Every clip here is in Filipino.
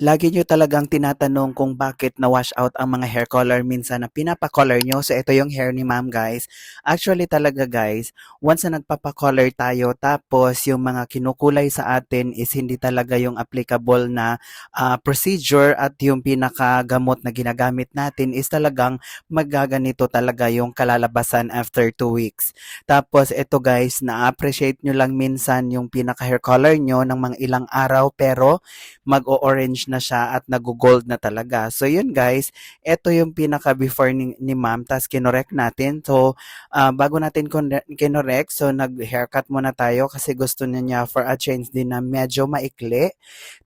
Lagi niyo talagang tinatanong kung bakit na-wash out ang mga hair color minsan na pinapa-color niyo. So, ito yung hair ni ma'am, guys. Actually talaga, guys, once na nagpapa-color tayo, tapos yung mga kinukulay sa atin is hindi talaga yung applicable na ah, procedure at yung pinakagamot na ginagamit natin is talagang magaganito talaga yung kalalabasan after 2 weeks. Tapos, ito guys, na-appreciate nyo lang minsan yung pinaka-hair color nyo ng mga ilang araw, pero mag-o-orange na siya at nag-gold na talaga. So yun guys, ito yung pinaka before ni, ni ma'am, tas kinorek natin. So ah, bago natin kinorek, so nag-haircut muna tayo kasi gusto niya niya for a change din na medyo maikli.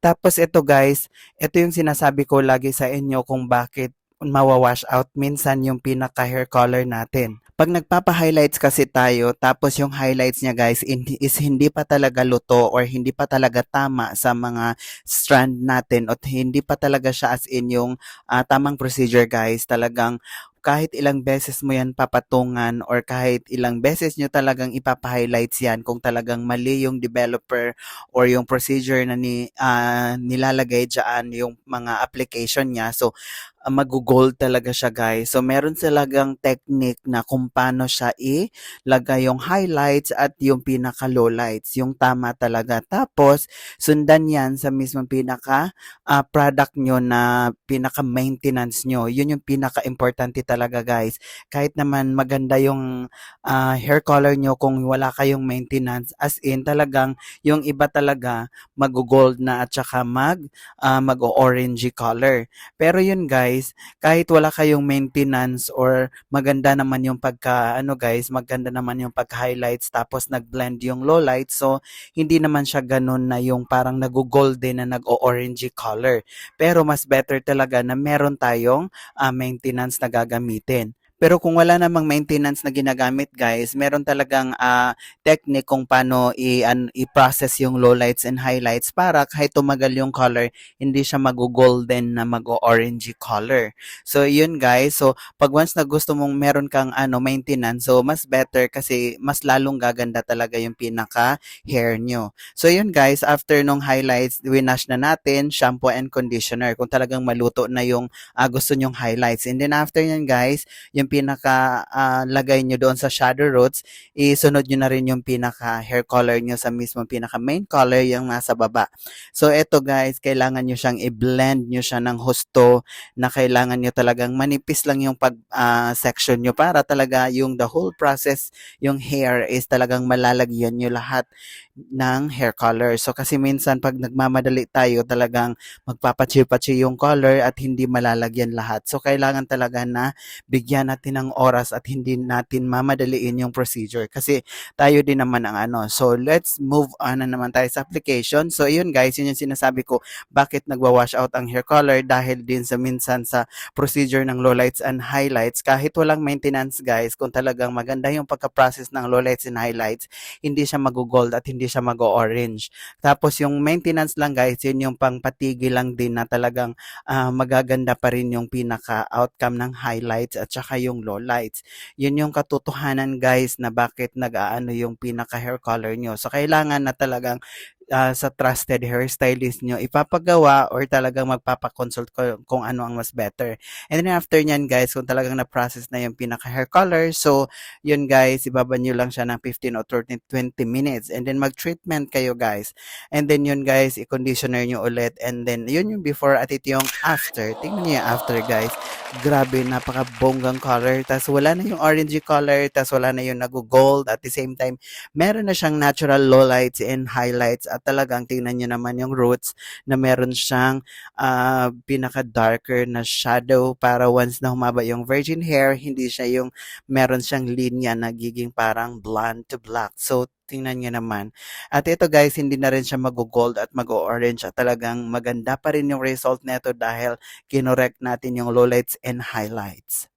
Tapos ito guys, ito yung sinasabi ko lagi sa inyo kung bakit mawawash out minsan yung pinaka hair color natin. Pag nagpapa-highlights kasi tayo, tapos yung highlights niya guys is hindi pa talaga luto or hindi pa talaga tama sa mga strand natin at hindi pa talaga siya as in yung ah, tamang procedure guys. Talagang kahit ilang beses mo yan papatungan or kahit ilang beses nyo talagang ipapa-highlights yan kung talagang mali yung developer or yung procedure na ni, ah, nilalagay dyan yung mga application niya. So, ah, mag-gold talaga siya guys. So, meron talagang technique na kung paano siya ilagay yung highlights at yung pinaka lowlights. Yung tama talaga. Tapos, sundan yan sa mismong pinaka ah, product nyo na pinaka maintenance nyo. Yun yung pinaka importante talaga guys. Kahit naman maganda yung ah, hair color nyo kung wala kayong maintenance as in talagang yung iba talaga mag-gold na at saka mag ah, mag-orangey color. Pero yun guys, kahit wala kayong maintenance or maganda naman yung pagka ano guys, maganda naman yung pag-highlights tapos nag-blend yung lowlights. So hindi naman siya ganun na yung parang nag-golden na nag-orangey color. Pero mas better talaga na meron tayong ah, maintenance na gagamitin. Pero kung wala namang maintenance na ginagamit guys, meron talagang ah, technique kung paano i-process yung lowlights and highlights para kahit tumagal yung color, hindi siya mag-golden na mag-orangey color. So yun guys, so pag once na gusto mong meron kang ano maintenance, so mas better kasi mas lalong gaganda talaga yung pinaka hair nyo. So yun guys, after nung highlights, winash na natin, shampoo and conditioner kung talagang maluto na yung ah, gusto nyong highlights. And then after yan guys, yung pinaka ah, lagay nyo doon sa shadow roots, isunod nyo na rin yung pinaka hair color nyo sa mismo pinaka main color yung nasa baba. So eto guys, kailangan nyo siyang i-blend nyo siya ng husto na kailangan nyo talagang manipis lang yung pag ah, section nyo para talaga yung the whole process, yung hair is talagang malalagyan nyo lahat ng hair color. So kasi minsan pag nagmamadali tayo talagang magpapachi-pachi yung color at hindi malalagyan lahat. So kailangan talaga na bigyan natin ng oras at hindi natin mamadaliin yung procedure kasi tayo din naman ang ano. So let's move on na naman tayo sa application. So yun guys, yun yung sinasabi ko bakit nagwa-wash out ang hair color dahil din sa minsan sa procedure ng lowlights and highlights kahit walang maintenance guys kung talagang maganda yung pagka-process ng lowlights and highlights hindi siya mag-gold at hindi siya mag-orange. Tapos yung maintenance lang guys, yun yung pangpatigil lang din na talagang ah, magaganda pa rin yung pinaka-outcome ng highlights at saka yung lowlights. Yun yung katotohanan guys na bakit nag-aano yung pinaka-hair color nyo. So kailangan na talagang ah, sa trusted hairstylist nyo ipapagawa or talagang magpapaconsult ko kung ano ang mas better. And then after nyan guys, kung talagang na-process na yung pinaka-hair color, so yun guys, ibaba nyo lang siya ng 15 or 20, 20 minutes and then mag-treatment kayo guys. And then yun guys, i-conditioner nyo ulit and then yun yung before at ito yung after. Tingnan nyo yung after guys. Grabe, napaka-bonggang color. Tapos wala na yung orangey color, tapos wala na yung nag-gold. At the same time, meron na siyang natural lowlights and highlights at talagang tingnan nyo naman yung roots na meron siyang ah, pinaka-darker na shadow para once na humaba yung virgin hair, hindi siya yung meron siyang linya na giging parang blonde to black. So, tingnan nyo naman. At ito guys, hindi na rin siya mag-gold at mag-orange at talagang maganda pa rin yung result nito dahil kinorek natin yung lowlights and highlights.